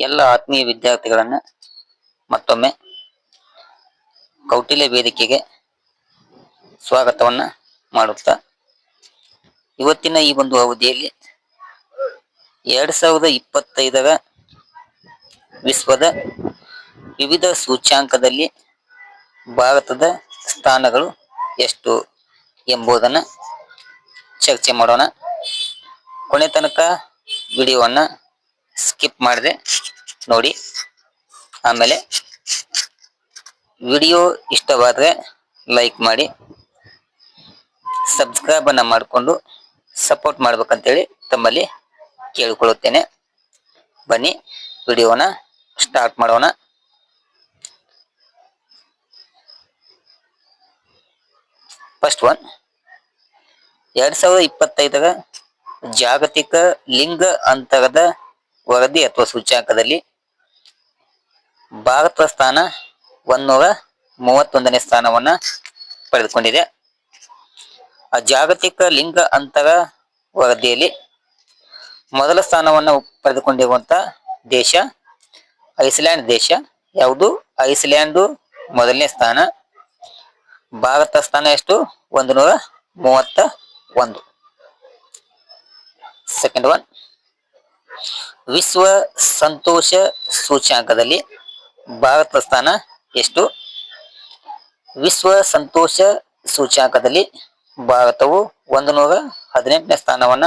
ಎಲ್ಲ ಆತ್ಮೀಯ ವಿದ್ಯಾರ್ಥಿಗಳನ್ನ ಮತ್ತೊಮ್ಮೆ ಕೌಟಿಲ್ಯ ವೇದಿಕೆಗೆ ಸ್ವಾಗತವನ್ನ ಮಾಡುತ್ತಾ ಇವತ್ತಿನ ಈ ಒಂದು ಅವಧಿಯಲ್ಲಿ ಎರಡ್ ಸಾವಿರದ ಇಪ್ಪತ್ತೈದರ ವಿಶ್ವದ ವಿವಿಧ ಸೂಚ್ಯಾಂಕದಲ್ಲಿ ಭಾರತದ ಸ್ಥಾನಗಳು ಎಷ್ಟು ಎಂಬುದನ್ನ ಚರ್ಚೆ ಮಾಡೋಣ. ಕೊನೆ ತನಕ ವಿಡಿಯೋವನ್ನ ಸ್ಕಿಪ್ ಮಾಡದೆ ನೋಡಿ. ಆಮೇಲೆ ವಿಡಿಯೋ ಇಷ್ಟವಾದರೆ ಲೈಕ್ ಮಾಡಿ ಸಬ್ಸ್ಕ್ರೈಬನ್ನು ಮಾಡಿಕೊಂಡು ಸಪೋರ್ಟ್ ಮಾಡ್ಬೇಕಂತೇಳಿ ತಮ್ಮಲ್ಲಿ ಕೇಳಿಕೊಳ್ಳುತ್ತೇನೆ. ಬನ್ನಿ, ವಿಡಿಯೋನ ಸ್ಟಾರ್ಟ್ ಮಾಡೋಣ. ಫಸ್ಟ್ ಒನ್, ಎರಡ್ ಸಾವಿರದ ಇಪ್ಪತ್ತೈದರ ಜಾಗತಿಕ ಲಿಂಗ ಅಂತರದ ವರದಿ ಅಥವಾ ಸೂಚ್ಯಾಂಕದಲ್ಲಿ ಭಾರತ ಸ್ಥಾನ ಒಂದೂರ ಮೂವತ್ತೊಂದನೇ ಸ್ಥಾನವನ್ನ ಪಡೆದುಕೊಂಡಿದೆ. ಆ ಜಾಗತಿಕ ಲಿಂಗ ಅಂತರ ವರದಿಯಲ್ಲಿ ಮೊದಲ ಸ್ಥಾನವನ್ನು ಪಡೆದುಕೊಂಡಿರುವಂತ ದೇಶ ಐಸ್ಲ್ಯಾಂಡ್ ದೇಶ. ಯಾವುದು? ಐಸ್ಲ್ಯಾಂಡು ಮೊದಲನೇ ಸ್ಥಾನ. ಭಾರತ ಸ್ಥಾನ ಎಷ್ಟು? ಒಂದು ನೂರ ಮೂವತ್ತ ಒಂದು ಸೆಕೆಂಡ್ ಒನ್ ವಿಶ್ವ ಸಂತೋಷ ಸೂಚ್ಯಾಂಕದಲ್ಲಿ ಭಾರತ ಸ್ಥಾನ ಎಷ್ಟು? ವಿಶ್ವ ಸಂತೋಷ ಸೂಚ್ಯಾಂಕದಲ್ಲಿ ಭಾರತವು ಒಂದು ನೂರ ಹದಿನೆಂಟನೇ ಸ್ಥಾನವನ್ನ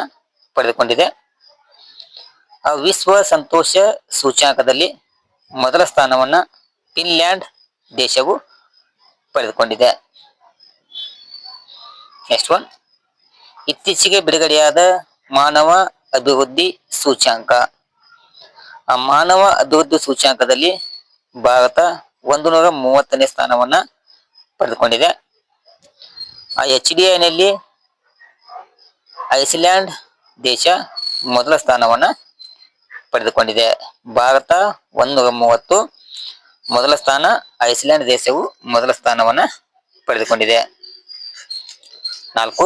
ಪಡೆದುಕೊಂಡಿದೆ. ಆ ವಿಶ್ವ ಸಂತೋಷ ಸೂಚ್ಯಾಂಕದಲ್ಲಿ ಮೊದಲ ಸ್ಥಾನವನ್ನ ಫಿನ್ಲ್ಯಾಂಡ್ ದೇಶವು ಪಡೆದುಕೊಂಡಿದೆ. Next one. ಇತ್ತೀಚೆಗೆ ಬಿಡುಗಡೆಯಾದ ಮಾನವ ಅಭಿವೃದ್ಧಿ ಸೂಚ್ಯಾಂಕ. ಆ ಮಾನವ ಅಭಿವೃದ್ಧಿ ಸೂಚ್ಯಾಂಕದಲ್ಲಿ ಭಾರತ ಒಂದು ನೂರ ಮೂವತ್ತನೇ ಸ್ಥಾನವನ್ನ ಪಡೆದುಕೊಂಡಿದೆ. ಆ ಎಚ್ ಡಿ ಐನಲ್ಲಿ ಐಸ್ಲ್ಯಾಂಡ್ ದೇಶ ಮೊದಲ ಸ್ಥಾನವನ್ನ ಪಡೆದುಕೊಂಡಿದೆ. ಭಾರತ ಒಂದೂರ ಮೂವತ್ತು, ಮೊದಲ ಸ್ಥಾನ ಐಸ್ಲ್ಯಾಂಡ್ ದೇಶವು ಮೊದಲ ಸ್ಥಾನವನ್ನ ಪಡೆದುಕೊಂಡಿದೆ. ನಾಲ್ಕು,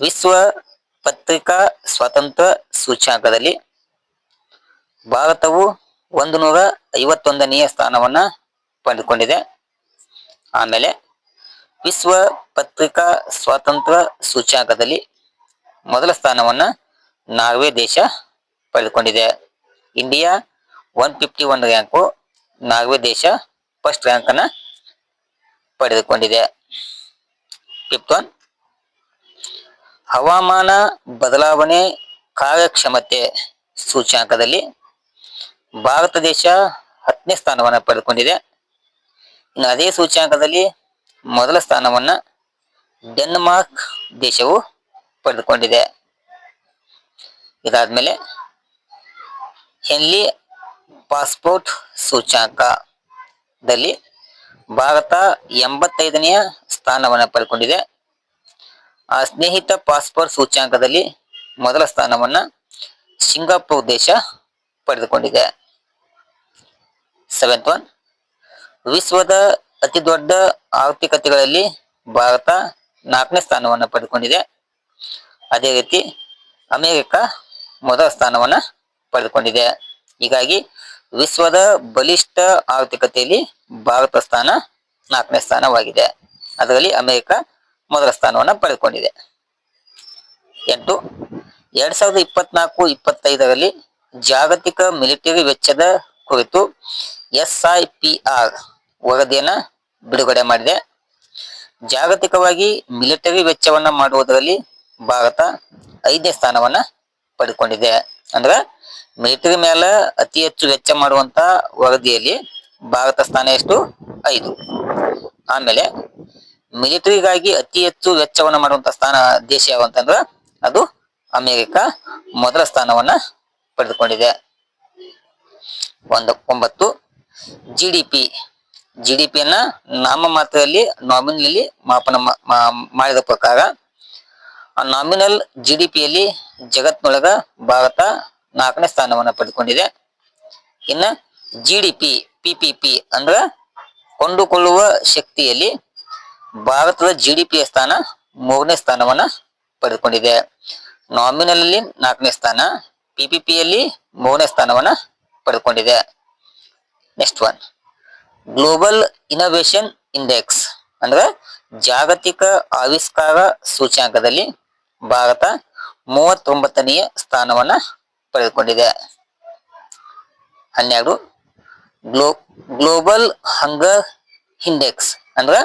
ವಿಶ್ವ ಪತ್ರಿಕಾ ಸ್ವಾತಂತ್ರ್ಯ ಸೂಚ್ಯಾಂಕದಲ್ಲಿ ಭಾರತವು ಒಂದು ನೂರ ಐವತ್ತೊಂದನೆಯ ಸ್ಥಾನವನ್ನ ಪಡೆದುಕೊಂಡಿದೆ. ಆಮೇಲೆ ವಿಶ್ವ ಪತ್ರಿಕಾ ಸ್ವಾತಂತ್ರ್ಯ ಸೂಚ್ಯಾಂಕದಲ್ಲಿ ಮೊದಲ ಸ್ಥಾನವನ್ನ ನಾರ್ವೆ ದೇಶ ಪಡೆದುಕೊಂಡಿದೆ. India one fifty one rank Norway ದೇಶ ಫಸ್ಟ್ ರ್ಯಾಂಕ್ ಅನ್ನ ಪಡೆದುಕೊಂಡಿದೆ. ಫಿಫ್ತ್ ಒನ್, ಹವಾಮಾನ ಬದಲಾವಣೆ ಕಾರ್ಯಕ್ಷಮತೆ ಸೂಚ್ಯಾಂಕದಲ್ಲಿ ಭಾರತ ದೇಶ ಹತ್ತನೇ ಸ್ಥಾನವನ್ನ ಪಡೆದುಕೊಂಡಿದೆ. ಇನ್ನು ಅದೇ ಸೂಚ್ಯಾಂಕದಲ್ಲಿ ಮೊದಲ ಸ್ಥಾನವನ್ನ ಡೆನ್ಮಾರ್ಕ್ ದೇಶವು ಪಡೆದುಕೊಂಡಿದೆ. ಇದಾದ್ಮೇಲೆ ಹೆನ್ಲಿ ಪಾಸ್ಪೋರ್ಟ್ ಸೂಚ್ಯಾಂಕದಲ್ಲಿ ಭಾರತ ಎಂಬತ್ತೈದನೆಯ ಸ್ಥಾನವನ್ನು ಪಡೆದುಕೊಂಡಿದೆ. ಆ ಸ್ನೇಹಿತ ಪಾಸ್ಪೋರ್ಟ್ ಸೂಚ್ಯಾಂಕದಲ್ಲಿ ಮೊದಲ ಸ್ಥಾನವನ್ನ ಸಿಂಗಾಪುರ್ ದೇಶ ಪಡೆದುಕೊಂಡಿದೆ. ಸೆವೆಂತ್ ಒನ್ ವಿಶ್ವದ ಅತಿ ದೊಡ್ಡ ಆರ್ಥಿಕತೆಗಳಲ್ಲಿ ಭಾರತ ನಾಲ್ಕನೇ ಸ್ಥಾನವನ್ನು ಪಡೆದುಕೊಂಡಿದೆ. ಅದೇ ರೀತಿ ಅಮೆರಿಕ ಮೊದಲ ಸ್ಥಾನವನ್ನು ಪಡೆದುಕೊಂಡಿದೆ. ಹೀಗಾಗಿ ವಿಶ್ವದ ಬಲಿಷ್ಠ ಆರ್ಥಿಕತೆಯಲ್ಲಿ ಭಾರತ ಸ್ಥಾನ ನಾಲ್ಕನೇ ಸ್ಥಾನವಾಗಿದೆ. ಅದರಲ್ಲಿ ಅಮೆರಿಕ ಮೊದಲ ಸ್ಥಾನವನ್ನು ಪಡೆದುಕೊಂಡಿದೆ. ಎಂಟು, ಎರಡ್ ಸಾವಿರದ ಇಪ್ಪತ್ನಾಲ್ಕು, ಇಪ್ಪತ್ತೈದರಲ್ಲಿ ಜಾಗತಿಕ ಮಿಲಿಟರಿ ವೆಚ್ಚದ ಕುರಿತು ಎಸ್ ಐ ಪಿ ಆರ್ ವರದಿಯನ್ನ ಬಿಡುಗಡೆ ಮಾಡಿದೆ. ಜಾಗತಿಕವಾಗಿ ಮಿಲಿಟರಿ ವೆಚ್ಚವನ್ನ ಮಾಡುವುದರಲ್ಲಿ ಭಾರತ ಐದನೇ ಸ್ಥಾನವನ್ನ ಪಡ್ಕೊಂಡಿದೆ ಅಂದ್ರೆ ಮಿಲಿಟರಿ ಮೇಲೆ ಅತಿ ಹೆಚ್ಚು ವೆಚ್ಚ ಮಾಡುವಂತ ವರದಿಯಲ್ಲಿ ಭಾರತ ಸ್ಥಾನ ಎಷ್ಟು? ಐದು. ಆಮೇಲೆ ಮಿಲಿಟರಿಗಾಗಿ ಅತಿ ಹೆಚ್ಚು ವೆಚ್ಚವನ್ನು ಮಾಡುವಂತ ಸ್ಥಾನ ದೇಶ ಯಾವಂತಂದ್ರ ಅದು ಅಮೆರಿಕ ಮೊದಲ ಸ್ಥಾನವನ್ನ ಪಡೆದುಕೊಂಡಿದೆ. ಒಂದು, ಒಂಬತ್ತು G D P G D ನಾಮಮಾತ್ರದಲ್ಲಿ ನಾಮಿನಲ್ಲಿ ಮಾಪನ ಮಾಡಿದ ಪ್ರಕಾರ, ಆ ನಾಮಿನಲ್ ಜಿ ಡಿ ಪಿಯಲ್ಲಿ ಜಗತ್ನೊಳಗ ಭಾರತ ನಾಲ್ಕನೇ ಸ್ಥಾನವನ್ನು ಪಡೆದುಕೊಂಡಿದೆ. ಇನ್ನ G D P P P P ಅಂದ್ರ ಕೊಂಡುಕೊಳ್ಳುವ ಶಕ್ತಿಯಲ್ಲಿ ಭಾರತದ ಜಿ ಡಿ ಪಿಯ ಸ್ಥಾನ ಮೂರನೇ ಸ್ಥಾನವನ್ನ ಪಡೆದುಕೊಂಡಿದೆ. ನಾಮಿನಲ್ ಅಲ್ಲಿ ನಾಲ್ಕನೇ ಸ್ಥಾನ ಪಿ ಪಿ ಪಿಯಲ್ಲಿ ಮೂರನೇ ಸ್ಥಾನವನ್ನ ಪಡೆದುಕೊಂಡಿದೆ. Next one global innovation index ಅಂದ್ರೆ ಜಾಗತಿಕ ಆವಿಷ್ಕಾರ ಸೂಚ್ಯಾಂಕದಲ್ಲಿ ಭಾರತ ಮೂವತ್ತೊಂಬತ್ತನೆಯ ಸ್ಥಾನವನ್ನ ಪಡೆದುಕೊಂಡಿದೆ. ಹನ್ನೆರಡು. ಗ್ಲೋ ಗ್ಲೋಬಲ್ ಹಂಗರ್ ಇಂಡೆಕ್ಸ್ ಅಂದ್ರೆ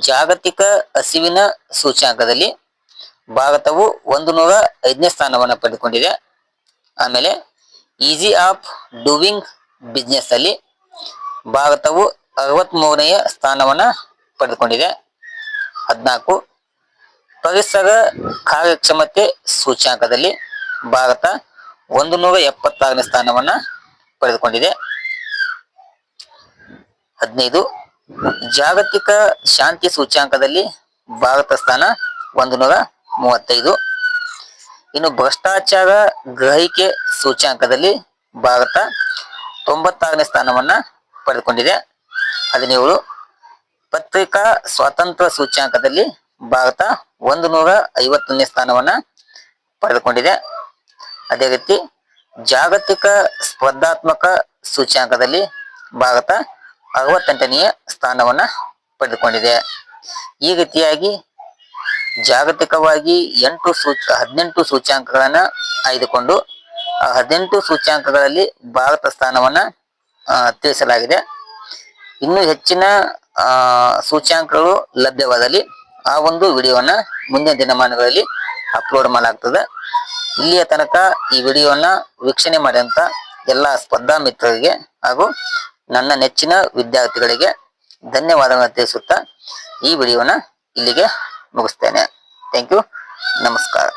ಜಾಗತಿಕ ಹಸಿವಿನ ಸೂಚ್ಯಾಂಕದಲ್ಲಿ ಭಾರತವು ಒಂದು ನೂರ ಐದನೇ ಸ್ಥಾನವನ್ನು ಪಡೆದುಕೊಂಡಿದೆ. ಆಮೇಲೆ ಈಸಿ ಆಫ್ ಡೂಯಿಂಗ್ ಬಿಸ್ನೆಸ್ ಅಲ್ಲಿ ಭಾರತವು ಅರವತ್ಮೂರನೆಯ ಸ್ಥಾನವನ್ನ ಪಡೆದುಕೊಂಡಿದೆ. ಹದಿನಾಲ್ಕು, ಪರಿಸರ ಕಾರ್ಯಕ್ಷಮತೆ ಸೂಚ್ಯಾಂಕದಲ್ಲಿ ಭಾರತ ಒಂದು ನೂರ ಎಪ್ಪತ್ತಾರನೇ ಸ್ಥಾನವನ್ನ ಪಡೆದುಕೊಂಡಿದೆ. ಹದಿನೈದು, ಜಾಗತಿಕ ಶಾಂತಿ ಸೂಚ್ಯಾಂಕದಲ್ಲಿ ಭಾರತ ಸ್ಥಾನ ಒಂದು ನೂರ ಮೂವತ್ತೈದು. ಇನ್ನು ಭ್ರಷ್ಟಾಚಾರ ಗ್ರಹಿಕೆ ಸೂಚ್ಯಾಂಕದಲ್ಲಿ ಭಾರತ ತೊಂಬತ್ತಾರನೇ ಸ್ಥಾನವನ್ನ ಪಡೆದುಕೊಂಡಿದೆ. ಹದಿನೇಳು, ಪತ್ರಿಕಾ ಸ್ವಾತಂತ್ರ್ಯ ಸೂಚ್ಯಾಂಕದಲ್ಲಿ ಭಾರತ ಒಂದು ನೂರ ಐವತ್ತನೇ ಸ್ಥಾನವನ್ನ ಪಡೆದುಕೊಂಡಿದೆ. ಅದೇ ರೀತಿ ಜಾಗತಿಕ ಸ್ಪರ್ಧಾತ್ಮಕ ಸೂಚ್ಯಾಂಕದಲ್ಲಿ ಭಾರತ ಅರವತ್ತೆಂಟನೆಯ ಸ್ಥಾನವನ್ನ ಪಡೆದುಕೊಂಡಿದೆ. ಈ ರೀತಿಯಾಗಿ ಜಾಗತಿಕವಾಗಿ ಎಂಟು ಸೂಚ, ಹದಿನೆಂಟು ಸೂಚ್ಯಾಂಕಗಳನ್ನ ಆಯ್ದುಕೊಂಡು ಆ ಹದಿನೆಂಟು ಸೂಚ್ಯಾಂಕಗಳಲ್ಲಿ ಭಾರತ ಸ್ಥಾನವನ್ನ ತಿಳಿಸಲಾಗಿದೆ. ಇನ್ನು ಹೆಚ್ಚಿನ ಸೂಚ್ಯಾಂಕಗಳು ಲಭ್ಯವಾದಲ್ಲಿ ಆ ಒಂದು ವಿಡಿಯೋವನ್ನು ಮುಂದಿನ ದಿನಮಾನಗಳಲ್ಲಿ ಅಪ್ಲೋಡ್ ಮಾಡಲಾಗ್ತದೆ. ಇಲ್ಲಿಯ ತನಕ ಈ ವಿಡಿಯೋನ ವೀಕ್ಷಣೆ ಮಾಡಿದಂಥ ಎಲ್ಲ ಸ್ಪರ್ಧಾ ಮಿತ್ರರಿಗೆ ಹಾಗೂ ನನ್ನ ನೆಚ್ಚಿನ ವಿದ್ಯಾರ್ಥಿಗಳಿಗೆ ಧನ್ಯವಾದಗಳನ್ನು ತಿಳಿಸುತ್ತಾ ಈ ವಿಡಿಯೋನ ಇಲ್ಲಿಗೆ ಮುಗಿಸ್ತೇನೆ. ಥ್ಯಾಂಕ್ ಯು ನಮಸ್ಕಾರ.